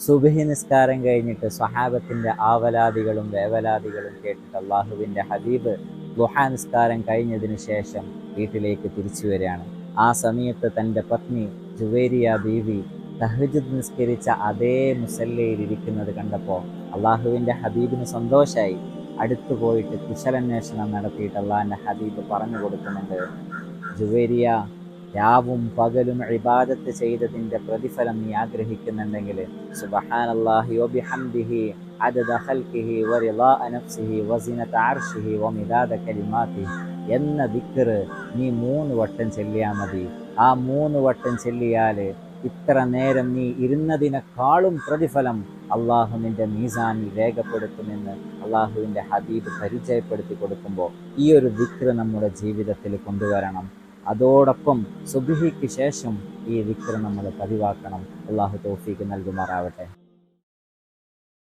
സുബഹി നിസ്കാരം കഴിഞ്ഞിട്ട് സ്വഹാബത്തിന്റെ ആവലാദികളും വേവലാദികളും കേട്ടിട്ട് അള്ളാഹുവിന്റെ ഹബീബ് ഗുഹാ നിസ്കാരം കഴിഞ്ഞതിന് ശേഷം വീട്ടിലേക്ക് തിരിച്ചു വരികയാണ്. ആ സമയത്ത് തന്റെ പത്നി ജുവേരിയ ബീവി തഹജുദ് നിസ്കരിച്ച അതേ മുസല്ലയിൽ ഇരിക്കുന്നത് കണ്ടപ്പോൾ അള്ളാഹുവിന്റെ ഹബീബിന് സന്തോഷമായി അടുത്തു പോയിട്ട് കുശലന്വേഷണം നടത്തിയിട്ട് അള്ളാഹിന്റെ ഹബീബ് പറഞ്ഞു കൊടുക്കുന്നുണ്ട് ജുവേരിയ രാവും പകലും ഇബാദത്ത് ചെയ്തതിൻ്റെ പ്രതിഫലം നീ ആഗ്രഹിക്കുന്നുണ്ടെങ്കിൽ സുബഹാനല്ലാഹി വബിഹംദിഹി عدد خلقه ورضاء نفسه وزنة عرشه ومداد كلماته എന്ന ദിക്കറ് നീ മൂന്ന് വട്ടം ചെല്ലിയാൽ മതി ആ മൂന്ന് വട്ടം ചെല്ലിയാൽ ഇത്ര നേരം നീ ഇരുന്നതിനേക്കാളും പ്രതിഫലം അള്ളാഹു നിന്റെ മീസാനിൽ രേഖപ്പെടുത്തുമെന്ന് അള്ളാഹുവിൻ്റെ ഹബീബ് പരിചയപ്പെടുത്തി കൊടുക്കുമ്പോൾ ഈ ഒരു ദിക്റ് നമ്മുടെ ജീവിതത്തിൽ കൊണ്ടുവരണം അതോടൊപ്പം സുബിഹിക്ക് ശേഷം ഈ വിക്രം നമ്മൾ പതിവാക്കണം. അള്ളാഹു തോഫീക്ക് നൽകുമാറാവട്ടെ.